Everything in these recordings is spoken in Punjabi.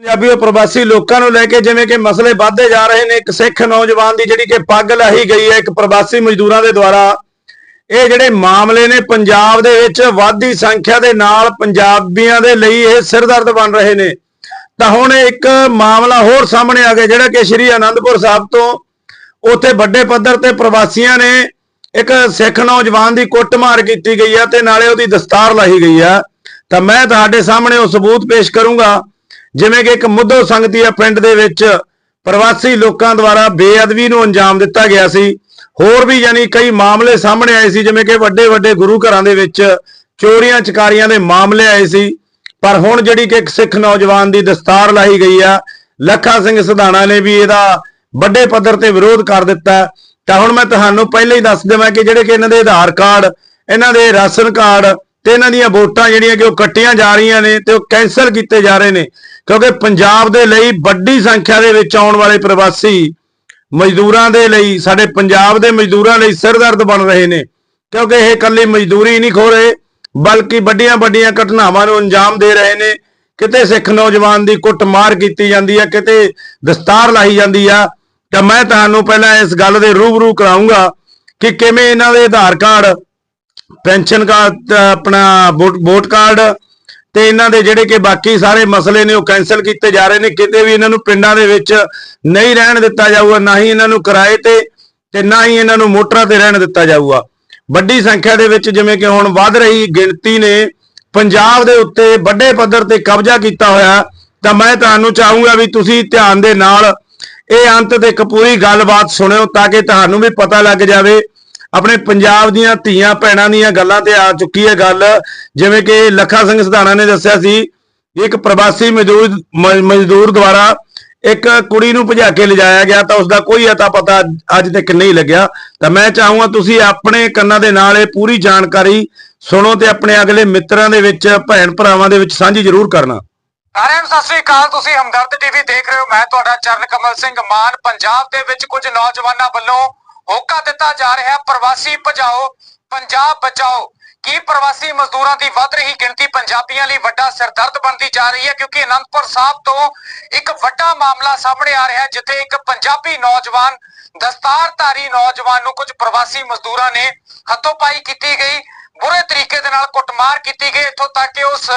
ਪੰਜਾਬੀ ਪ੍ਰਵਾਸੀ ਲੋਕਾਂ ਨੂੰ ਲੈ ਕੇ ਜਿਵੇਂ ਕਿ ਮਸਲੇ ਵੱਧਦੇ ਜਾ ਰਹੇ ਨੇ, ਇੱਕ ਸਿੱਖ ਨੌਜਵਾਨ ਦੀ ਜਿਹੜੀ ਕਿ ਪੱਗ ਲਾਹੀ ਗਈ ਹੈ ਇੱਕ ਪ੍ਰਵਾਸੀ ਮਜ਼ਦੂਰਾਂ ਦੇ ਦੁਆਰਾ, ਇਹ ਜਿਹੜੇ ਮਾਮਲੇ ਨੇ ਪੰਜਾਬ ਦੇ ਵਿੱਚ ਵਾਧੀ ਸੰਖਿਆ ਦੇ ਨਾਲ ਪੰਜਾਬੀਆਂ ਦੇ ਲਈ ਇਹ ਸਿਰਦਰਦ ਬਣ ਰਹੇ ਨੇ। ਤਾਂ ਹੁਣ ਇੱਕ ਮਾਮਲਾ ਹੋਰ ਸਾਹਮਣੇ ਆ ਗਿਆ, ਜਿਹੜਾ ਕਿ ਸ਼੍ਰੀ ਅਨੰਦਪੁਰ ਸਾਹਿਬ ਤੋਂ ਉੱਥੇ ਵੱਡੇ ਪੱਧਰ ਤੇ ਪ੍ਰਵਾਸੀਆਂ ਨੇ ਇੱਕ ਸਿੱਖ ਨੌਜਵਾਨ ਦੀ ਕੁੱਟਮਾਰ ਕੀਤੀ ਗਈ ਹੈ ਤੇ ਨਾਲੇ ਉਹਦੀ ਦਸਤਾਰ ਲਾਹੀ ਗਈ ਹੈ। ਤਾਂ ਮੈਂ ਤੁਹਾਡੇ ਸਾਹਮਣੇ ਉਹ ਸਬੂਤ ਪੇਸ਼ ਕਰੂੰਗਾ ਜਿਵੇਂ ਕਿ ਇੱਕ ਮੁੱਦੋ ਸੰਗਤੀਆ ਪਿੰਡ ਦੇ ਵਿੱਚ, ਪ੍ਰਵਾਸੀ ਲੋਕਾਂ ਦੁਆਰਾ ਬੇਅਦਬੀ ਨੂੰ ਅੰਜਾਮ ਦਿੱਤਾ ਗਿਆ ਸੀ। ਹੋਰ ਵੀ ਯਾਨੀ ਕਈ ਮਾਮਲੇ ਸਾਹਮਣੇ ਆਏ ਸੀ, ਜਿਵੇਂ ਕਿ ਵੱਡੇ ਵੱਡੇ ਗੁਰੂ ਘਰਾਂ ਦੇ ਵਿੱਚ ਚੋਰੀਆਂ, ਚਕਾਰੀਆਂ ਦੇ ਮਾਮਲੇ ਆਏ ਸੀ। ਪਰ ਹੁਣ ਜਿਹੜੀ ਕਿ ਇੱਕ ਸਿੱਖ ਨੌਜਵਾਨ ਦੀ ਦਸਤਾਰ ਲਾਈ ਗਈ ਆ, ਲੱਖਾ ਸਿੰਘ ਸਿਧਾਣਾ ਨੇ ਵੀ ਇਹਦਾ ਵੱਡੇ ਪੱਧਰ ਤੇ ਵਿਰੋਧ ਕਰ ਦਿੱਤਾ। ਤਾਂ ਹੁਣ ਮੈਂ ਤੁਹਾਨੂੰ ਪਹਿਲਾਂ ਹੀ ਦੱਸ ਦੇਵਾਂ ਕਿ ਜਿਹੜੇ ਕਿ ਇਹਨਾਂ ਦੇ ਆਧਾਰ ਕਾਰਡ, ਇਹਨਾਂ ਦੇ ਰਾਸ਼ਨ ਕਾਰਡ ਤੇ ਇਹਨਾਂ ਦੀਆਂ ਵੋਟਾਂ ਜਿਹੜੀਆਂ ਕਿ ਉਹ ਕੱਟੀਆਂ ਜਾ ਰਹੀਆਂ ਨੇ ਤੇ ਉਹ ਕੈਨਸਲ ਕੀਤੇ ਜਾ ਰਹੇ ਨੇ। ਕਿਉਂਕਿ ਪੰਜਾਬ ਦੇ ਲਈ ਵੱਡੀ ਸੰਖਿਆ ਦੇ ਵਿੱਚ ਆਉਣ ਵਾਲੇ ਪ੍ਰਵਾਸੀ ਮਜ਼ਦੂਰਾਂ ਦੇ ਲਈ, ਸਾਡੇ ਪੰਜਾਬ ਦੇ ਮਜ਼ਦੂਰਾਂ ਲਈ ਸਿਰਦਰਦ ਬਣ ਰਹੇ ਨੇ। ਕਿਉਂਕਿ ਇਹ ਇਕੱਲੀ ਮਜ਼ਦੂਰੀ ਨਹੀਂ ਖੋ ਰਹੇ, ਬਲਕਿ ਵੱਡੀਆਂ ਵੱਡੀਆਂ ਘਟਨਾਵਾਂ ਨੂੰ ਅੰਜਾਮ ਦੇ ਰਹੇ ਨੇ। ਕਿਤੇ ਸਿੱਖ ਨੌਜਵਾਨ ਦੀ ਕੁੱਟਮਾਰ ਕੀਤੀ ਜਾਂਦੀ ਹੈ ਕਿਤੇ ਦਸਤਾਰ ਲਾਈ ਜਾਂਦੀ ਆ, ਤਾਂ ਮੈਂ ਤੁਹਾਨੂੰ ਪਹਿਲਾਂ ਇਸ ਗੱਲ ਦੇ ਰੂਬਰੂ ਕਰਾਉਂਗਾ ਕਿ ਕਿਵੇਂ ਇਹਨਾਂ ਦੇ ਆਧਾਰ ਕਾਰਡ ਪੈਨਸ਼ਨ ਕਾਰਡ ਆਪਣਾ ਵੋਟ ਵੋਟ ਕਾਰਡ ਤੇ ਇਹਨਾਂ ਦੇ ਜਿਹੜੇ ਕਿ ਬਾਕੀ ਸਾਰੇ ਮਸਲੇ ਨੇ ਉਹ ਕੈਨਸਲ ਕੀਤੇ ਜਾ ਰਹੇ ਨੇ। ਕਿਤੇ ਵੀ ਇਹਨਾਂ ਨੂੰ ਪਿੰਡਾਂ ਦੇ ਵਿੱਚ ਨਹੀਂ ਰਹਿਣ ਦਿੱਤਾ ਜਾਊਗਾ, ਨਾ ਹੀ ਇਹਨਾਂ ਨੂੰ ਕਿਰਾਏ ਤੇ ਤੇ ਨਾ ਹੀ ਇਹਨਾਂ ਨੂੰ ਮੋਟਰਾਂ ਤੇ ਰਹਿਣ ਦਿੱਤਾ ਜਾਊਗਾ। ਵੱਡੀ ਸੰਖਿਆ ਦੇ ਵਿੱਚ ਜਿਵੇਂ ਕਿ ਹੁਣ ਵੱਧ ਰਹੀ ਗਿਣਤੀ ਨੇ, ਪੰਜਾਬ ਦੇ ਉੱਤੇ ਵੱਡੇ ਪੱਧਰ ਤੇ ਕਬਜ਼ਾ ਕੀਤਾ ਹੋਇਆ, ਤਾਂ ਮੈਂ ਤੁਹਾਨੂੰ ਚਾਹੂੰਗਾ ਵੀ ਤੁਸੀਂ ਧਿਆਨ ਦੇ ਨਾਲ ਇਹ ਅੰਤ ਤੱਕ ਪੂਰੀ ਗੱਲਬਾਤ ਸੁਣਿਓ, ਤਾਂ ਕਿ ਤੁਹਾਨੂੰ ਵੀ ਪਤਾ ਲੱਗ ਜਾਵੇ ਆਪਣੇ ਪੰਜਾਬ ਦੀਆਂ ਧੀਆਂ ਭੈਣਾਂ ਦੀਆਂ ਗੱਲਾਂ ਤੇ ਆ ਚੁੱਕੀ ਹੈ ਗੱਲ। ਜਿਵੇਂ ਕਿ ਲੱਖਾ ਸਿੰਘ ਸਿਧਾਣਾ ਨੇ ਦੱਸਿਆ ਸੀ, ਇੱਕ ਪ੍ਰਵਾਸੀ ਮਜ਼ਦੂਰ ਮਜ਼ਦੂਰ ਦੁਆਰਾ ਇੱਕ ਕੁੜੀ ਨੂੰ ਭਜਾ ਕੇ ਲਿਜਾਇਆ ਗਿਆ ਤਾਂ ਉਸ ਦਾ ਕੋਈ ਅਤਾ ਪਤਾ ਅੱਜ ਤੱਕ ਨਹੀਂ ਲੱਗਿਆ। ਤਾਂ ਮੈਂ ਚਾਹੂੰਗਾ ਤੁਸੀਂ ਆਪਣੇ ਕੰਨਾਂ ਦੇ ਨਾਲ ਇਹ ਪੂਰੀ ਜਾਣਕਾਰੀ ਸੁਣੋ ਤੇ ਆਪਣੇ ਅਗਲੇ ਮਿੱਤਰਾਂ ਦੇ ਵਿੱਚ, ਭੈਣ ਭਰਾਵਾਂ ਦੇ ਵਿੱਚ ਸਾਂਝੀ ਜ਼ਰੂਰ ਕਰਨਾ। ਸਾਰਿਆਂ ਨੂੰ ਸਤਿ ਸ੍ਰੀ ਅਕਾਲ, ਤੁਸੀਂ ਹਮਦਰਦ ਟੀਵੀ ਦੇਖ ਰਹੇ ਹੋ। ਮੈਂ ਤੁਹਾਡਾ ਚਰਨ ਕਮਲ ਸਿੰਘ ਮਾਨ। ਪੰਜਾਬ ਦੇ ਵਿੱਚ ਕੁਝ ਨੌਜਵਾਨਾਂ ਵੱਲੋਂ ਹੋਕਾ ਦਿੱਤਾ ਜਾ ਰਿਹਾ, ਪ੍ਰਵਾਸੀ ਭਜਾਓ, ਪੰਜਾਬ ਬਚਾਓ। ਕੀ ਪ੍ਰਵਾਸੀ ਮਜ਼ਦੂਰਾਂ ਦੀ ਵੱਧ ਰਹੀ ਗਿਣਤੀ ਪੰਜਾਬੀਆਂ ਲਈ ਵੱਡਾ ਸਿਰਦਰਦ ਬਣਦੀ ਜਾ ਰਹੀ ਹੈ? ਕਿਉਂਕਿ ਅਨੰਦਪੁਰ ਸਾਹਿਬ ਤੋਂ ਇੱਕ ਵੱਡਾ ਮਾਮਲਾ ਸਾਹਮਣੇ ਆ ਰਿਹਾ ਜਿੱਥੇ ਇੱਕ ਪੰਜਾਬੀ ਨੌਜਵਾਨ, ਦਸਤਾਰਧਾਰੀ ਨੌਜਵਾਨ ਨੂੰ ਕੁਝ ਪ੍ਰਵਾਸੀ ਮਜ਼ਦੂਰਾਂ ਨੇ ਹੱਥੋਂ-ਪਾਈ ਕੀਤੀ ਗਈ। ਬੁਰੇ ਤਰੀਕੇ ਦੇ ਨਾਲ ਕੁੱਟਮਾਰ ਕੀਤੀ ਗਈ। ਇੱਥੋਂ ਤੱਕ ਕਿ ਉਸ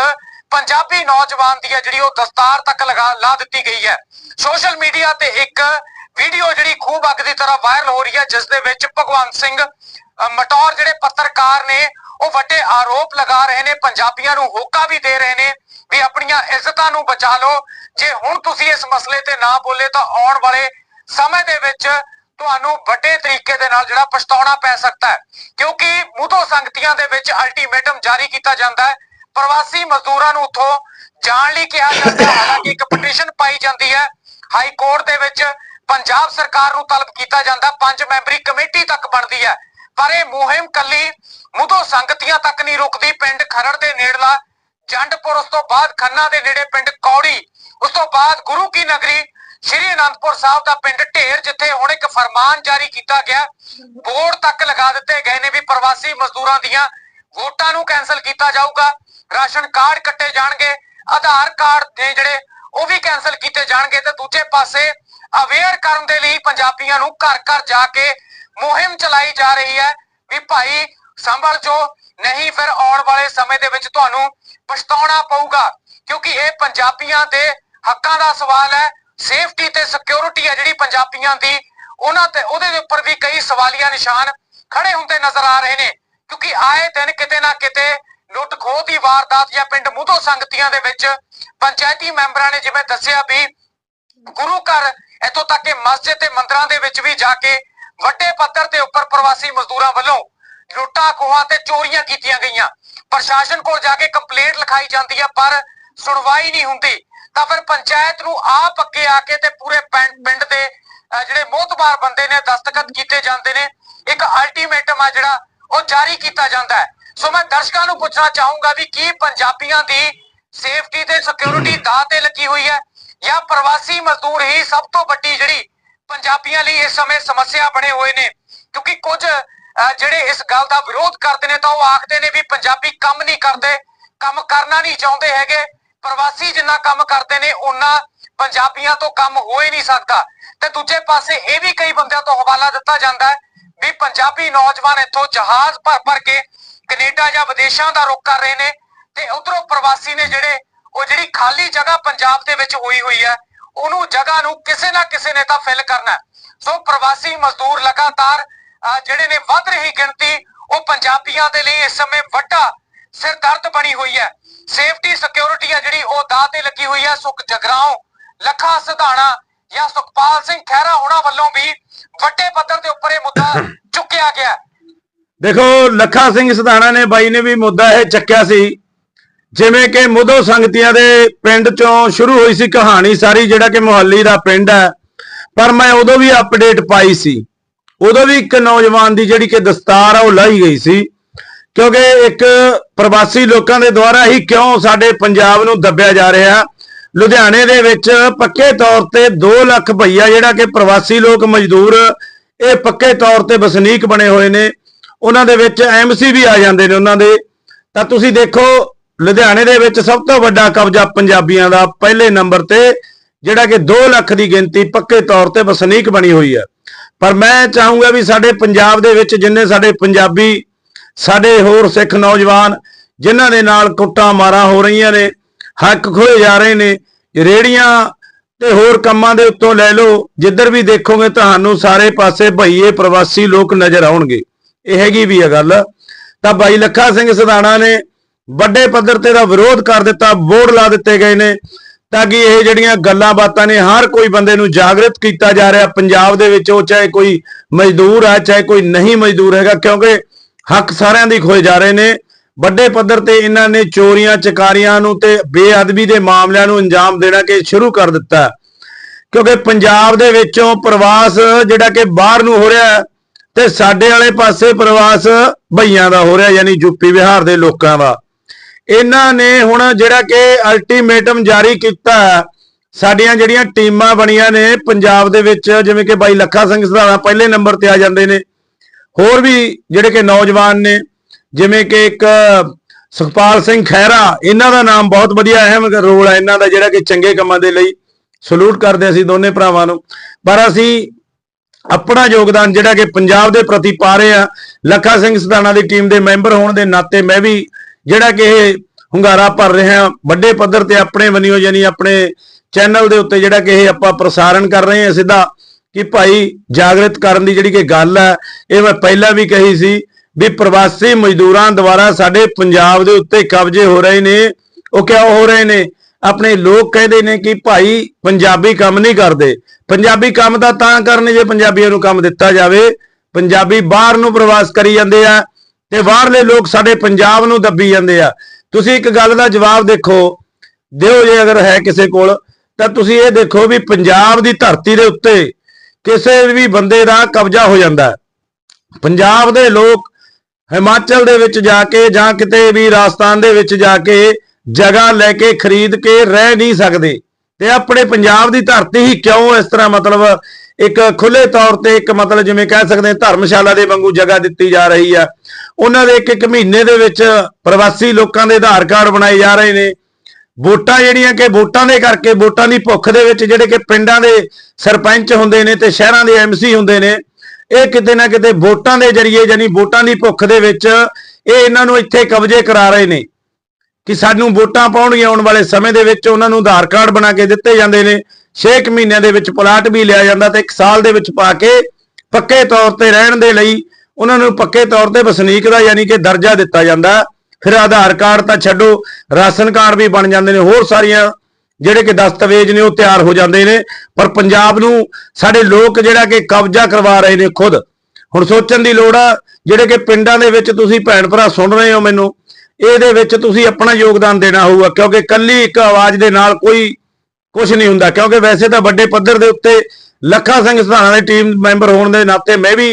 ਪੰਜਾਬੀ ਨੌਜਵਾਨ ਦੀ ਹੈ ਜਿਹੜੀ ਉਹ ਦਸਤਾਰ ਤੱਕ ਲਗਾ, ਲਾ ਦਿੱਤੀ ਗਈ ਹੈ। ਸੋਸ਼ਲ ਮੀਡੀਆ ਤੇ ਇੱਕ ਵੀਡੀਓ ਜਿਹੜੀ ਖੂਬ ਅੱਗ ਦੀ ਤਰ੍ਹਾਂ ਵਾਇਰਲ ਹੋ ਰਹੀ ਹੈ, ਜਿਸ ਦੇ ਵਿੱਚ ਭਗਵੰਤ ਸਿੰਘ ਮਟੌਰ ਜਿਹੜੇ ਪੱਤਰਕਾਰ ਨੇ, ਉਹ ਵੱਡੇ ਆਰੋਪ ਲਗਾ ਰਹੇ ਨੇ, ਪੰਜਾਬੀਆਂ ਨੂੰ ਹੋਕਾ ਵੀ ਦੇ ਰਹੇ ਨੇ ਵੀ ਆਪਣੀਆਂ ਇੱਜ਼ਤਾਂ ਨੂੰ ਬਚਾ ਲਓ। ਜੇ ਹੁਣ ਤੁਸੀਂ ਇਸ ਮਸਲੇ ਤੇ ਨਾ ਬੋਲੇ ਤਾਂ ਆਉਣ ਵਾਲੇ ਸਮੇਂ ਦੇ ਵਿੱਚ ਤੁਹਾਨੂੰ ਵੱਡੇ ਤਰੀਕੇ ਦੇ ਨਾਲ ਜਿਹੜਾ ਪਛਤਾਉਣਾ ਪੈ ਸਕਦਾ ਹੈ। ਕਿਉਂਕਿ ਮੁੱਦੋ ਸੰਗਤੀਆਂ ਦੇ ਵਿੱਚ ਅਲਟੀਮੇਟਮ ਜਾਰੀ ਕੀਤਾ ਜਾਂਦਾ ਹੈ। ਪ੍ਰਵਾਸੀ ਮਜ਼ਦੂਰਾਂ ਨੂੰ ਉੱਥੋਂ ਜਾਣ ਲਈ ਕਿਹਾ ਜਾਂਦਾ ਹੈ। ਹਾਲਾਂਕਿ ਇੱਕ ਪਟੀਸ਼ਨ ਪਾਈ ਜਾਂਦੀ ਹੈ। ਹਾਈ ਕੋਰਟ ਦੇ ਵਿੱਚ ਪੰਜਾਬ ਸਰਕਾਰ ਨੂੰ ਤਲਬ ਕੀਤਾ ਜਾਂਦਾ, ਪੰਜ ਮੈਂਬਰੀ ਕਮੇਟੀ ਤੱਕ ਬਣਦੀ ਹੈ। ਪਰ ਇਹ ਮੁਹਿੰਮ ਕੱਲੀ ਮੁੱਦੋ ਸੰਗਤੀਆਂ ਤੱਕ ਨਹੀਂ ਰੁਕਦੀ। ਪਿੰਡ ਖਰੜ ਦੇ ਨੇੜਲਾ, ਜੰਡਪੁਰ ਉਸ ਤੋਂ ਬਾਅਦ ਖੰਨਾ ਦੇ ਨੇੜੇ ਪਿੰਡ ਕੌੜੀ, ਉਸ ਤੋਂ ਬਾਅਦ ਗੁਰੂ ਕੀ ਨਗਰੀ, ਸ਼੍ਰੀ ਅਨੰਦਪੁਰ ਸਾਹਿਬ ਦਾ ਪਿੰਡ ਢੇਰ, ਜਿੱਥੇ ਹੁਣ ਇੱਕ ਫਰਮਾਨ ਜਾਰੀ ਕੀਤਾ ਗਿਆ। ਬੋਰਡ ਤੱਕ ਲਗਾ ਦਿੱਤੇ ਗਏ ਨੇ ਵੀ ਪ੍ਰਵਾਸੀ ਮਜ਼ਦੂਰਾਂ ਦੀਆਂ ਵੋਟਾਂ ਨੂੰ ਕੈਨਸਲ ਕੀਤਾ ਜਾਊਗਾ। ਰਾਸ਼ਨ ਕਾਰਡ ਕੱਟੇ ਜਾਣਗੇ, ਆਧਾਰ ਕਾਰਡ ਨੇ ਜਿਹੜੇ ਉਹ ਵੀ ਕੈਨਸਲ ਕੀਤੇ ਜਾਣਗੇ ਤੇ ਦੂਜੇ ਪਾਸੇ ਅਵੇਅਰ ਕਰਨ ਦੇ ਲਈ ਪੰਜਾਬੀਆਂ ਨੂੰ ਘਰ ਘਰ ਜਾ ਕੇ ਮੁਹਿੰਮ ਚਲਾਈ ਜਾ ਰਹੀ ਹੈ। ਵੀ ਭਾਈ ਸੰਭਲ ਜੋ, ਨਹੀਂ ਫਿਰ ਆਉਣ ਵਾਲੇ ਸਮੇਂ ਦੇ ਵਿੱਚ ਤੁਹਾਨੂੰ ਪਛਤਾਉਣਾ ਪਊਗਾ। ਕਿਉਂਕਿ ਇਹ ਪੰਜਾਬੀਆਂ ਦੇ ਹੱਕਾਂ ਦਾ ਸਵਾਲ ਹੈ। ਸੇਫਟੀ ਤੇ ਸਿਕਿਉਰਿਟੀ ਹੈ ਜਿਹੜੀ ਪੰਜਾਬੀਆਂ ਦੀ। ਉਹਨਾਂ ਤੇ, ਉਹਦੇ ਦੇ ਉੱਪਰ ਵੀ ਕਈ ਸਵਾਲੀਆ ਨਿਸ਼ਾਨ ਖੜੇ ਹੁੰਦੇ ਨਜ਼ਰ ਆ ਰਹੇ ਨੇ। ਕਿਉਂਕਿ ਆਏ ਦਿਨ ਕਿਤੇ ਨਾ ਕਿਤੇ ਲੁੱਟ ਖੋਹ ਦੀ ਵਾਰਦਾਤ ਜਾਂ ਪਿੰਡ ਮੁੱਦੋ ਸੰਗਤੀਆਂ ਦੇ ਵਿੱਚ ਪੰਚਾਇਤੀ ਮੈਂਬਰਾਂ ਨੇ ਜਿਵੇਂ ਦੱਸਿਆ ਵੀ ਗੁਰੂ ਘਰ, ਇਥੋਂ ਤੱਕ ਕਿ ਮਸਜਿਦ ਤੇ ਮੰਦਰਾਂ ਦੇ ਵਿੱਚ ਵੀ ਜਾ ਕੇ ਵੱਡੇ ਪੱਧਰ ਤੇ ਉੱਪਰ ਪ੍ਰਵਾਸੀ ਮਜ਼ਦੂਰਾਂ ਵੱਲੋਂ ਲੁੱਟਾਂ, ਖੋਹਾਂ ਤੇ ਚੋਰੀਆਂ ਕੀਤੀਆਂ ਗਈਆਂ। ਪ੍ਰਸ਼ਾਸਨ ਕੋਲ ਜਾ ਕੇ ਕੰਪਲੇਂਟ ਲਿਖਾਈ ਜਾਂਦੀ ਹੈ ਪਰ ਸੁਣਵਾਈ ਨਹੀਂ ਹੁੰਦੀ। ਤਾਂ ਫਿਰ ਪੰਚਾਇਤ ਨੂੰ ਆਪ ਅੱਗੇ ਆ ਕੇ ਤੇ ਪੂਰੇ ਪਿੰਡ ਪਿੰਡ ਦੇ ਜਿਹੜੇ ਮੋਹਤਬਾਰ ਬੰਦੇ ਨੇ, ਦਸਤਖਤ ਕੀਤੇ ਜਾਂਦੇ ਨੇ, ਇੱਕ ਅਲਟੀਮੇਟਮ ਆ ਜਿਹੜਾ ਉਹ ਜਾਰੀ ਕੀਤਾ ਜਾਂਦਾ ਹੈ। ਸੋ ਮੈਂ ਦਰਸ਼ਕਾਂ ਨੂੰ ਪੁੱਛਣਾ ਚਾਹੂੰਗਾ ਵੀ ਕੀ ਪੰਜਾਬੀਆਂ ਦੀ ਸੇਫਟੀ ਤੇ ਸਿਕਿਉਰਿਟੀ ਦਾ ਤੇ ਲੱਗੀ ਹੋਈ ਹੈ? ਜਾਂ ਪ੍ਰਵਾਸੀ ਮਜ਼ਦੂਰ ਹੀ ਸਭ ਤੋਂ ਵੱਡੀ ਜਿਹੜੀ ਪੰਜਾਬੀਆਂ ਲਈ ਇਸ ਸਮੇਂ ਸਮੱਸਿਆ ਬਣੇ ਹੋਏ ਨੇ। ਕਿਉਂਕਿ ਕੁਝ ਜਿਹੜੇ ਇਸ ਗੱਲ ਦਾ ਵਿਰੋਧ ਕਰਦੇ ਨੇ ਤਾਂ ਉਹ ਆਖਦੇ ਨੇ ਵੀ ਪੰਜਾਬੀ ਕੰਮ ਨਹੀਂ ਕਰਦੇ, ਕੰਮ ਕਰਨਾ ਨਹੀਂ ਚਾਹੁੰਦੇ ਹੈਗੇ। ਪ੍ਰਵਾਸੀ ਜਿੰਨਾ ਕੰਮ ਕਰਦੇ ਨੇ ਉਹਨਾਂ ਪੰਜਾਬੀਆਂ ਤੋਂ ਕੰਮ ਹੋ ਹੀ ਨਹੀਂ ਸਕਦਾ। ਤੇ ਦੂਜੇ ਪਾਸੇ ਇਹ ਵੀ ਕਈ ਬੰਦਿਆਂ ਤੋਂ ਹਵਾਲਾ ਦਿੱਤਾ ਜਾਂਦਾ ਹੈ ਵੀ ਪੰਜਾਬੀ ਨੌਜਵਾਨ ਇੱਥੋਂ ਜਹਾਜ਼ ਭਰ ਭਰ ਕੇ ਕੈਨੇਡਾ ਜਾਂ ਵਿਦੇਸ਼ਾਂ ਦਾ ਰੁਖ ਕਰ ਰਹੇ ਨੇ ਤੇ ਉਧਰੋਂ ਪ੍ਰਵਾਸੀ ਨੇ ਜਿਹੜੇ ਉਹ ਜਿਹੜੀ ਖਾਲੀ ਜਗ੍ਹਾ ਪੰਜਾਬ ਦੇ ਵਿੱਚ ਹੋਈ ਹੋਈ ਹੈ ਉਹਨੂੰ ਜਗ੍ਹਾ ਨੂੰ ਕਿਸੇ ਨਾ ਕਿਸੇ ਨੇ ਤਾਂ ਫਿਲ ਕਰਨਾ ਹੈ। ਸੋ ਪ੍ਰਵਾਸੀ ਮਜ਼ਦੂਰ ਲਗਾਤਾਰ ਜਿਹੜੇ ਨੇ ਵੱਧ ਰਹੀ ਗਿਣਤੀ ਉਹ ਪੰਜਾਬੀਆਂ ਦੇ ਲਈ ਇਸ ਸਮੇਂ ਵੱਡਾ ਸਿਰਦਰਦ ਬਣੀ ਹੋਈ ਹੈ ਸੇਫਟੀ ਸਿਕਿਉਰਿਟੀ ਆ ਜਿਹੜੀ ਉਹ ਦਾਅ ਤੇ ਲੱਗੀ ਹੋਈ ਹੈ ਸੁਖ ਜਗਰਾਉਂ ਲੱਖਾ ਸਿਧਾਣਾ ਜਾਂ ਸੁਖਪਾਲ ਸਿੰਘ ਖਹਿਰਾ ਹੋਣਾ ਵੱਲੋਂ ਵੀ ਵੱਡੇ ਪੱਧਰ ਦੇ ਉੱਪਰ ਇਹ ਮੁੱਦਾ ਚੁੱਕਿਆ ਗਿਆ ਹੈ। ਦੇਖੋ ਲੱਖਾ ਸਿੰਘ ਸਧਾਣਾ ਨੇ ਬਾਈ ਨੇ ਵੀ ਮੁੱਦਾ ਇਹ ਚੱਕਿਆ ਸੀ ਜਿਵੇਂ ਕਿ ਮੁੱਦੋ ਸੰਗਤੀਆਂ ਦੇ ਪਿੰਡ ਚੋਂ ਸ਼ੁਰੂ ਹੋਈ ਸੀ ਕਹਾਣੀ ਸਾਰੀ, ਜਿਹੜਾ ਕਿ ਮੁਹੱਲੀ ਦਾ ਪਿੰਡ ਹੈ। ਪਰ ਮੈਂ ਉਦੋਂ ਵੀ ਅਪਡੇਟ ਪਾਈ ਸੀ। ਉਦੋਂ ਵੀ ਇੱਕ ਨੌਜਵਾਨ ਦੀ ਜਿਹੜੀ ਕਿ ਦਸਤਾਰ ਆ, ਉਹ ਲਾਈ ਗਈ ਸੀ। ਕਿਉਂਕਿ ਇੱਕ ਪ੍ਰਵਾਸੀ ਲੋਕਾਂ ਦੇ ਦੁਆਰਾ ਹੀ ਕਿਉਂ ਸਾਡੇ ਪੰਜਾਬ ਨੂੰ ਦੱਬਿਆ ਜਾ ਰਿਹਾ? ਲੁਧਿਆਣੇ ਦੇ ਵਿੱਚ ਪੱਕੇ ਤੌਰ ਤੇ 2 ਲੱਖ ਭਈਆ, ਜਿਹੜਾ ਕਿ ਪ੍ਰਵਾਸੀ ਲੋਕ ਮਜ਼ਦੂਰ, ਇਹ ਪੱਕੇ ਤੌਰ ਤੇ ਵਸਨੀਕ ਬਣੇ ਹੋਏ ਨੇ। ਉਹਨਾਂ ਦੇ ਵਿੱਚ ਐਮਸੀ ਵੀ ਆ ਜਾਂਦੇ ਨੇ ਉਹਨਾਂ ਦੇ। ਤਾਂ ਤੁਸੀਂ ਦੇਖੋ ਲੁਧਿਆਣੇ ਦੇ ਵਿੱਚ ਸਭ ਤੋਂ ਵੱਡਾ ਕਬਜ਼ਾ ਪੰਜਾਬੀਆਂ ਦਾ ਪਹਿਲੇ ਨੰਬਰ ਤੇ, ਜਿਹੜਾ ਕਿ 2 ਲੱਖ ਦੀ ਗਿਣਤੀ ਪੱਕੇ ਤੌਰ ਤੇ ਵਸਨੀਕ ਬਣੀ ਹੋਈ ਹੈ। ਪਰ ਮੈਂ ਚਾਹੂੰਗਾ ਵੀ ਸਾਡੇ ਪੰਜਾਬ ਦੇ ਵਿੱਚ ਜਿੰਨੇ ਸਾਡੇ ਪੰਜਾਬੀ, ਸਾਡੇ ਹੋਰ ਸਿੱਖ ਨੌਜਵਾਨ, ਜਿਨ੍ਹਾਂ ਦੇ ਨਾਲ ਕੁੱਟਾਂ ਮਾਰਾਂ ਹੋ ਰਹੀਆਂ ਨੇ, ਹੱਕ ਖੋਏ ਜਾ ਰਹੇ ਨੇ, ਰੇੜੀਆਂ ਤੇ ਹੋਰ ਕੰਮਾਂ ਦੇ ਉੱਤੋਂ ਲੈ ਲਓ, ਜਿੱਧਰ ਵੀ ਦੇਖੋਗੇ ਤੁਹਾਨੂੰ ਸਾਰੇ ਪਾਸੇ ਭਈਏ ਪ੍ਰਵਾਸੀ ਲੋਕ ਨਜ਼ਰ ਆਉਣਗੇ। ਇਹ ਹੈਗੀ ਵੀ ਹੈ ਗੱਲ। ਤਾਂ ਬਾਈ ਲੱਖਾ ਸਿੰਘ ਸਦਾਣਾ ਨੇ ਵੱਡੇ ਪੱਧਰ ਤੇ ਦਾ ਵਿਰੋਧ ਕਰ ਦਿੱਤਾ ਬੋਰਡ ਲਾ ਦਿੱਤੇ ਗਏ ਨੇ, ਤਾਂ ਕਿ ਇਹ ਜਿਹੜੀਆਂ ਗੱਲਾਂ ਬਾਤਾਂ ਨੇ, ਹਰ ਕੋਈ ਬੰਦੇ ਨੂੰ ਜਾਗਰਿਤ ਕੀਤਾ ਜਾ ਰਿਹਾ ਪੰਜਾਬ ਦੇ ਵਿੱਚ, ਉਹ ਚਾਹੇ ਕੋਈ ਮਜ਼ਦੂਰ ਹੈ, ਚਾਹੇ ਕੋਈ ਨਹੀਂ ਮਜ਼ਦੂਰ ਹੈਗਾ, ਕਿਉਂਕਿ ਹੱਕ ਸਾਰਿਆਂ ਦੀ ਖੋਏ ਜਾ ਰਹੇ ਨੇ। ਵੱਡੇ ਪੱਧਰ ਤੇ ਇਹਨਾਂ ਨੇ ਚੋਰੀਆਂ, ਚਕਾਰੀਆਂ ਨੂੰ ਤੇ ਬੇਅਦਬੀ ਦੇ ਮਾਮਲਿਆਂ ਨੂੰ ਅੰਜਾਮ ਦੇਣਾ ਕਿ ਸ਼ੁਰੂ ਕਰ ਦਿੱਤਾ। ਕਿਉਂਕਿ ਪੰਜਾਬ ਦੇ ਵਿੱਚੋਂ ਪ੍ਰਵਾਸ ਜਿਹੜਾ ਕਿ ਬਾਹਰ ਨੂੰ ਹੋ ਰਿਹਾ ਤੇ ਸਾਡੇ ਵਾਲੇ ਪਾਸੇ ਪ੍ਰਵਾਸ ਭਈਆਂ ਦਾ ਹੋ ਰਿਹਾ, ਯਾਨੀ ਯੂਪੀ ਬਿਹਾਰ ਦੇ ਲੋਕਾਂ ਦਾ। ਇਹਨਾਂ ਨੇ ਹੁਣ ਜਿਹੜਾ ਕਿ ਅਲਟੀਮੇਟਮ ਜਾਰੀ ਕੀਤਾ ਸਾਡੀਆਂ ਜਿਹੜੀਆਂ ਟੀਮਾਂ ਬਣੀਆਂ ਨੇ ਪੰਜਾਬ ਦੇ ਵਿੱਚ, ਜਿਵੇਂ ਕਿ ਬਾਈ ਲੱਖਾ ਸਿੰਘ ਸਧਾਣਾ ਪਹਿਲੇ ਨੰਬਰ ਤੇ ਆ ਜਾਂਦੇ ਨੇ। ਹੋਰ ਵੀ ਜਿਹੜੇ ਕਿ ਨੌਜਵਾਨ ਨੇ, ਜਿਵੇਂ ਕਿ ਇੱਕ ਸੁਖਪਾਲ ਸਿੰਘ ਖਹਿਰਾ, ਇਹਨਾਂ ਦਾ ਨਾਮ ਬਹੁਤ ਵਧੀਆ ਅਹਿਮ ਰੋਲ ਹੈ ਇਹਨਾਂ ਦਾ ਜਿਹੜਾ ਕਿ ਚੰਗੇ ਕੰਮਾਂ ਦੇ ਲਈ ਸਲੂਟ ਕਰਦੇ ਅਸੀਂ ਦੋਨੇ ਭਰਾਵਾਂ ਨੂੰ। ਪਰ ਅਸੀਂ ਆਪਣਾ ਯੋਗਦਾਨ ਜਿਹੜਾ ਕਿ ਪੰਜਾਬ ਦੇ ਪ੍ਰਤੀ ਪਾ ਰਹੇ ਆ ਲੱਖਾ ਸਿੰਘ ਸਧਾਣਾ ਦੀ ਟੀਮ ਦੇ ਮੈਂਬਰ ਹੋਣ ਦੇ ਨਾਤੇ ਮੈਂ ਵੀ ਜਿਹੜਾ ਕਿ ਇਹ ਹੁੰਗਾਰਾ ਭਰ ਰਿਹਾ ਵੱਡੇ ਪੱਧਰ ਤੇ ਆਪਣੇ ਵਨਿਓ ਯਾਨੀ ਆਪਣੇ ਚੈਨਲ ਦੇ ਉੱਤੇ ਜਿਹੜਾ ਕਿ ਇਹ ਆਪਾਂ ਪ੍ਰਸਾਰਣ ਕਰ ਰਹੇ ਹਾਂ ਸਿੱਧਾ ਕਿ ਭਾਈ ਜਾਗਰਿਤ ਕਰਨ ਦੀ ਜਿਹੜੀ ਕਿ ਗੱਲ ਹੈ, ਇਹ ਮੈਂ ਪਹਿਲਾਂ ਵੀ ਕਹੀ ਸੀ ਵੀ ਪ੍ਰਵਾਸੀ ਮਜ਼ਦੂਰਾਂ ਦੁਆਰਾ ਸਾਡੇ ਪੰਜਾਬ ਦੇ ਉੱਤੇ ਕਬਜ਼ੇ ਹੋ ਰਹੇ ਨੇ। ਉਹ ਕਿਉਂ ਹੋ ਰਹੇ ਨੇ? ਆਪਣੇ ਲੋਕ ਕਹਿੰਦੇ ਨੇ ਕਿ ਭਾਈ ਪੰਜਾਬੀ ਕੰਮ ਨਹੀਂ ਕਰਦੇ। ਪੰਜਾਬੀ ਕੰਮ ਤਾਂ ਤਾਂ ਕਰਨ ਜੇ ਪੰਜਾਬੀਆਂ ਨੂੰ ਕੰਮ ਦਿੱਤਾ ਜਾਵੇ। ਪੰਜਾਬੀ ਬਾਹਰ ਨੂੰ ਪ੍ਰਵਾਸ ਕਰੀ ਜਾਂਦੇ ਆ। ਤੇ ਬਾਹਰਲੇ ਲੋਕ ਸਾਡੇ ਪੰਜਾਬ ਨੂੰ ਦੱਬੀ ਜਾਂਦੇ ਆ। ਤੁਸੀਂ ਇੱਕ ਗੱਲ ਦਾ ਜਵਾਬ ਦੇਖੋ। ਦਿਓ ਜੇ ਅਗਰ ਹੈ ਕਿਸੇ ਕੋਲ, ਤਾਂ ਤੁਸੀਂ ਇਹ ਦੇਖੋ ਵੀ ਪੰਜਾਬ ਦੀ ਧਰਤੀ ਦੇ ਉੱਤੇ ਕਿਸੇ ਵੀ ਬੰਦੇ ਦਾ ਕਬਜ਼ਾ ਹੋ ਜਾਂਦਾ। ਪੰਜਾਬ ਦੇ ਲੋਕ ਹਿਮਾਚਲ ਦੇ ਵਿੱਚ ਜਾ ਕੇ ਜਾਂ ਕਿਤੇ ਵੀ ਰਾਜਸਥਾਨ ਦੇ ਵਿੱਚ ਜਾ ਕੇ ਜਗ੍ਹਾ ਲੈ ਕੇ ਖਰੀਦ ਕੇ ਰਹਿ ਨਹੀਂ ਸਕਦੇ। ਤੇ ਆਪਣੇ ਪੰਜਾਬ ਦੀ ਧਰਤੀ ਹੀ ਕਿਉਂ ਇਸ ਤਰ੍ਹਾਂ ਮਤਲਬ ਇੱਕ ਖੁੱਲੇ ਤੌਰ ਤੇ ਇੱਕ ਮਤਲਬ ਜਿਵੇਂ ਕਹਿ ਸਕਦੇ ਧਰਮਸ਼ਾਲਾ ਦੇ ਵਾਂਗੂ ਜਗ੍ਹਾ ਦਿੱਤੀ ਜਾ ਰਹੀ ਆ। ਉਹਨਾਂ ਦੇ ਇੱਕ ਇੱਕ ਮਹੀਨੇ ਦੇ ਵਿੱਚ ਪ੍ਰਵਾਸੀ ਲੋਕਾਂ ਦੇ ਆਧਾਰ ਕਾਰਡ ਬਣਾਏ ਜਾ ਰਹੇ ਨੇ। ਵੋਟਾਂ ਜਿਹੜੀਆਂ ਕਿ ਵੋਟਾਂ ਦੇ ਕਰਕੇ ਵੋਟਾਂ ਦੀ ਭੁੱਖ ਦੇ ਵਿੱਚ ਜਿਹੜੇ ਕਿ ਪਿੰਡਾਂ ਦੇ ਸਰਪੰਚ ਹੁੰਦੇ ਨੇ ਤੇ ਸ਼ਹਿਰਾਂ ਦੇ ਐਮਸੀ ਹੁੰਦੇ ਨੇ, ਇਹ ਕਿਤੇ ਨਾ ਕਿਤੇ ਵੋਟਾਂ ਦੇ ਜ਼ਰੀਏ ਯਾਨੀ ਵੋਟਾਂ ਦੀ ਭੁੱਖ ਦੇ ਵਿੱਚ ਇਹ ਇਹਨਾਂ ਨੂੰ ਇੱਥੇ ਕਬਜ਼ੇ ਕਰਾ ਰਹੇ ਨੇ। ਕਿ ਸਾਨੂੰ ਵੋਟਾਂ ਪਾਉਣਗੀਆਂ ਆਉਣ ਵਾਲੇ ਸਮੇਂ ਦੇ ਵਿੱਚ ਉਹਨਾਂ ਨੂੰ ਆਧਾਰ ਕਾਰਡ ਬਣਾ ਕੇ ਦਿੱਤੇ ਜਾਂਦੇ ਨੇ। 6 ਮਹੀਨਿਆਂ ਦੇ ਵਿੱਚ ਪਲਾਟ ਵੀ ਲਿਆ ਜਾਂਦਾ ਤੇ 1 ਸਾਲ ਦੇ ਵਿੱਚ ਪਾ ਕੇ ਪੱਕੇ ਤੌਰ ਤੇ ਰਹਿਣ ਦੇ ਲਈ ਉਹਨਾਂ ਨੂੰ ਪੱਕੇ ਤੌਰ ਤੇ ਵਸਨੀਕ ਦਾ ਯਾਨੀ ਕਿ ਦਰਜਾ ਦਿੱਤਾ ਜਾਂਦਾ। ਫਿਰ ਆਧਾਰ ਕਾਰਡ ਤਾਂ ਛੱਡੋ, ਰਾਸ਼ਨ ਕਾਰਡ ਵੀ ਬਣ ਜਾਂਦੇ ਨੇ, ਹੋਰ ਸਾਰੀਆਂ ਜਿਹੜੇ ਕਿ ਦਸਤਾਵੇਜ਼ ਨੇ ਉਹ ਤਿਆਰ ਹੋ ਜਾਂਦੇ ਨੇ। ਪਰ ਪੰਜਾਬ ਨੂੰ ਸਾਡੇ ਲੋਕ ਜਿਹੜਾ ਕਿ ਕਬਜ਼ਾ ਕਰਵਾ ਰਹੇ ਨੇ ਖੁਦ। ਹੁਣ ਸੋਚਣ ਦੀ ਲੋੜ ਆ, ਜਿਹੜੇ ਕਿ ਪਿੰਡਾਂ ਦੇ ਵਿੱਚ ਤੁਸੀਂ ਭੈਣ ਭਰਾ ਸੁਣ ਰਹੇ ਹੋ ਮੈਨੂੰ ਇਹਦੇ ਵਿੱਚ ਤੁਸੀਂ ਆਪਣਾ ਯੋਗਦਾਨ ਦੇਣਾ ਹੋਊਗਾ, ਕਿਉਂਕਿ ਕੱਲੀ ਇੱਕ ਆਵਾਜ਼ ਦੇ ਨਾਲ ਕੋਈ ਕੁਝ ਨਹੀਂ ਹੁੰਦਾ, ਕਿਉਂਕਿ ਵੈਸੇ ਤਾਂ ਵੱਡੇ ਪੱਧਰ ਦੇ ਉੱਤੇ ਲੱਖਾ ਸਿੰਘ ਸਧਾਣਾ ਦੀ ਟੀਮ ਮੈਂਬਰ ਹੋਣ ਦੇ ਨਾਤੇ ਮੈਂ ਵੀ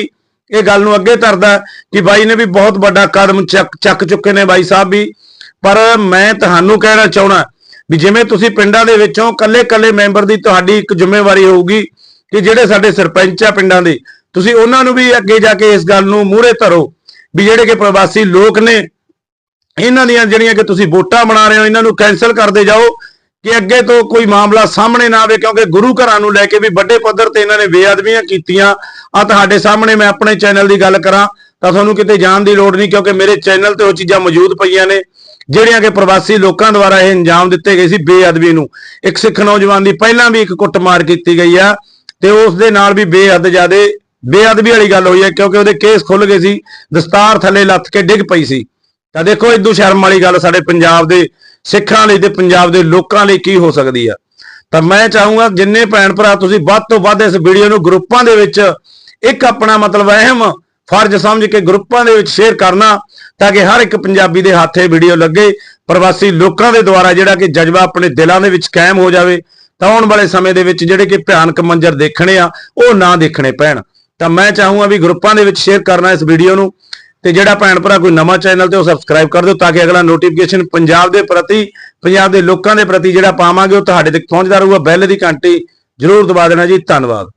ਇਹ ਗੱਲ ਨੂੰ ਅੱਗੇ ਧਰਦਾ ਕਿ ਬਾਈ ਨੇ ਵੀ ਬਹੁਤ ਵੱਡਾ ਕਦਮ ਚੱਕ ਚੱਕ ਚੁੱਕੇ ਨੇ ਬਾਈ ਸਾਹਿਬ ਵੀ। ਪਰ ਮੈਂ ਤੁਹਾਨੂੰ ਕਹਿਣਾ ਚਾਹਣਾ ਵੀ ਜਿਵੇਂ ਤੁਸੀਂ ਪਿੰਡਾਂ ਦੇ ਵਿੱਚੋਂ ਕੱਲੇ-ਕੱਲੇ ਮੈਂਬਰ ਦੀ ਤੁਹਾਡੀ ਇੱਕ ਜ਼ਿੰਮੇਵਾਰੀ ਹੋਊਗੀ ਕਿ ਜਿਹੜੇ ਸਾਡੇ ਸਰਪੰਚ ਆ ਪਿੰਡਾਂ ਦੇ, ਤੁਸੀਂ ਉਹਨਾਂ ਨੂੰ ਵੀ ਅੱਗੇ ਜਾ ਕੇ ਇਸ ਗੱਲ ਨੂੰ ਮੂਹਰੇ ਧਰੋ ਵੀ ਜਿਹੜੇ ਕਿ ਪ੍ਰਵਾਸੀ ਲੋਕ ਨੇ ਇਹਨਾਂ ਦੀਆਂ ਜਿਹੜੀਆਂ ਕਿ ਤੁਸੀਂ ਵੋਟਾਂ ਬਣਾ ਰਹੇ ਹੋ, ਇਹਨਾਂ ਨੂੰ ਕੈਨਸਲ ਕਰਦੇ ਜਾਓ ਕਿ ਅੱਗੇ ਤੋਂ ਕੋਈ ਮਾਮਲਾ ਸਾਹਮਣੇ ਨਾ ਆਵੇ, ਕਿਉਂਕਿ ਗੁਰੂ ਘਰਾਂ ਨੂੰ ਲੈ ਕੇ ਵੀ ਵੱਡੇ ਪੱਧਰ ਤੇ ਇਹਨਾਂ ਨੇ ਬੇਅਦਬੀਆਂ ਕੀਤੀਆਂ। ਆ ਤੁਹਾਡੇ ਸਾਹਮਣੇ ਮੈਂ ਆਪਣੇ ਚੈਨਲ ਦੀ ਗੱਲ ਕਰਾਂ, ਤਾਂ ਤੁਹਾਨੂੰ ਕਿਤੇ ਜਾਣ ਦੀ ਲੋੜ ਨਹੀਂ, ਕਿਉਂਕਿ ਮੇਰੇ ਚੈਨਲ ਤੇ ਉਹ ਚੀਜ਼ਾਂ ਮੌਜੂਦ ਪਈਆਂ ਨੇ, ਜਿਹੜੀਆਂ ਕਿ ਪ੍ਰਵਾਸੀ ਲੋਕਾਂ ਦੁਆਰਾ ਇਹ ਅੰਜਾਮ ਦਿੱਤੇ ਗਏ ਸੀ ਬੇਅਦਬੀ ਨੂੰ। ਇੱਕ ਸਿੱਖ ਨੌਜਵਾਨ ਦੀ ਪਹਿਲਾਂ ਵੀ ਇੱਕ ਕੁੱਟਮਾਰ ਕੀਤੀ ਗਈ ਆ, ਤੇ ਉਸ ਦੇ ਨਾਲ ਵੀ ਬੇਹੱਦ ਜ਼ਿਆਦੇ ਬੇਅਦਬੀ ਵਾਲੀ ਗੱਲ ਹੋਈ ਹੈ, ਕਿਉਂਕਿ ਉਹਦੇ ਕੇਸ ਖੁੱਲ ਗਏ ਸੀ, ਦਸਤਾਰ ਥੱਲੇ ਲੱਥ ਕੇ ਡਿੱਗ ਪਈ ਸੀ। ਤਾਂ ਦੇਖੋ ਇਦੋਂ ਸ਼ਰਮ ਵਾਲੀ ਗੱਲ ਸਾਡੇ ਪੰਜਾਬ ਦੇ ਸਿੱਖਾਂ ਲਈ ਤੇ ਪੰਜਾਬ ਦੇ ਲੋਕਾਂ ਲਈ ਕੀ ਹੋ ਸਕਦੀ ਆ। ਤਾਂ ਮੈਂ ਚਾਹੂੰਗਾ ਜਿੰਨੇ ਭੈਣ ਭਰਾ ਤੁਸੀਂ ਵੱਧ ਤੋਂ ਵੱਧ ਇਸ ਵੀਡੀਓ ਨੂੰ ਗਰੁੱਪਾਂ ਦੇ ਵਿੱਚ ਇੱਕ ਆਪਣਾ ਮਤਲਬ ਅਹਿਮ ਫਰਜ਼ ਸਮਝ ਕੇ ਗਰੁੱਪਾਂ ਦੇ ਵਿੱਚ ਸ਼ੇਅਰ ਕਰਨਾ, ਤਾਂ ਕਿ ਹਰ ਇੱਕ ਪੰਜਾਬੀ ਦੇ ਹੱਥ ਵੀਡੀਓ ਲੱਗੇ, ਪ੍ਰਵਾਸੀ ਲੋਕਾਂ ਦੇ ਦੁਆਰਾ ਜਿਹੜਾ ਕਿ ਜਜ਼ਬਾ ਆਪਣੇ ਦਿਲਾਂ ਦੇ ਵਿੱਚ ਕਾਇਮ ਹੋ ਜਾਵੇ, ਤਾਂ ਆਉਣ ਵਾਲੇ ਸਮੇਂ ਦੇ ਵਿੱਚ ਜਿਹੜੇ ਕਿ ਭਿਆਨਕ ਮੰਜ਼ਰ ਦੇਖਣੇ ਆ, ਉਹ ਨਾ ਦੇਖਣੇ ਪੈਣ। ਤਾਂ ਮੈਂ ਚਾਹੂੰਗਾ ਵੀ ਗਰੁੱਪਾਂ ਦੇ ਵਿੱਚ ਸ਼ੇਅਰ ਕਰਨਾ ਇਸ ਵੀਡੀਓ ਨੂੰ ਤੇ ਜਿਹੜਾ ਭੈਣ ਭਰਾ ਕੋਈ ਨਵਾਂ ਚੈਨਲ ਤੇ ਉਹ ਸਬਸਕ੍ਰਾਈਬ ਕਰ ਦਿਓ ਤਾਂ ਕਿ ਅਗਲਾ ਨੋਟੀਫਿਕੇਸ਼ਨ ਪੰਜਾਬ ਦੇ ਪ੍ਰਤੀ, ਪੰਜਾਬ ਦੇ ਲੋਕਾਂ ਦੇ ਪ੍ਰਤੀ ਜਿਹੜਾ ਪਾਵਾਂਗੇ, ਉਹ ਤੁਹਾਡੇ ਤੱਕ ਪਹੁੰਚਦਾ ਰਹੂਗਾ। ਬੈਲ ਦੀ ਘੰਟੀ ਜ਼ਰੂਰ ਦਬਾ ਦੇਣਾ ਜੀ। ਧੰਨਵਾਦ।